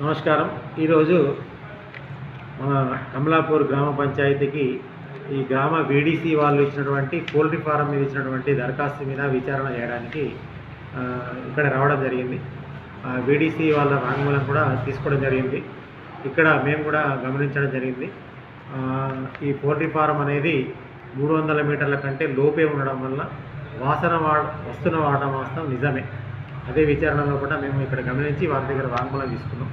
నమస్కారం. ఈరోజు మన కమలాపూర్ గ్రామ పంచాయతీకి ఈ గ్రామ వీడీసీ వాళ్ళు ఇచ్చినటువంటి పోల్ట్రీ ఫారం మీద ఇచ్చినటువంటి దరఖాస్తు మీద విచారణ చేయడానికి ఇక్కడ రావడం జరిగింది. వీడీసీ వాళ్ళ వాంగ్మూలం కూడా తీసుకోవడం జరిగింది. ఇక్కడ మేము కూడా గమనించడం జరిగింది. ఈ పోల్ట్రీ ఫారం అనేది మూడు వందల మీటర్ల కంటే లోపే ఉండడం వల్ల వాసన వా వస్తున్న వాడడం వాస్తవం నిజమే. అదే విచారణలో కూడా మేము ఇక్కడ గమనించి వారి దగ్గర వాంగ్మూలం తీసుకున్నాం.